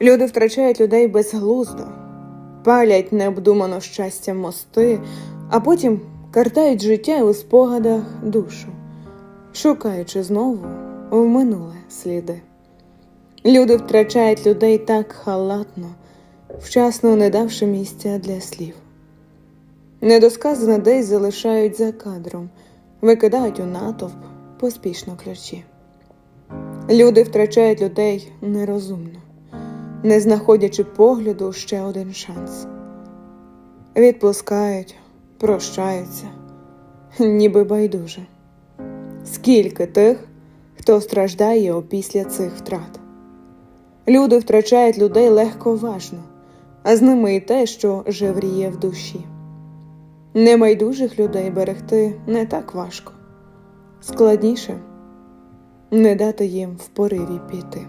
Люди втрачають людей безглуздо, палять необдумано щастя мости, а потім картають життя у спогадах душу, шукаючи знову в минуле сліди. Люди втрачають людей так халатно, вчасно не давши місця для слів. Недосказане десь залишають за кадром, викидають у натовп поспішно ключі. Люди втрачають людей нерозумно, не знаходячи погляду ще один шанс. Відпускають, прощаються, ніби байдуже. Скільки тих, хто страждає опісля цих втрат. Люди втрачають людей легковажно, а з ними і те, що жевріє в душі. Немайдужих людей берегти не так важко, складніше не дати їм в пориві піти.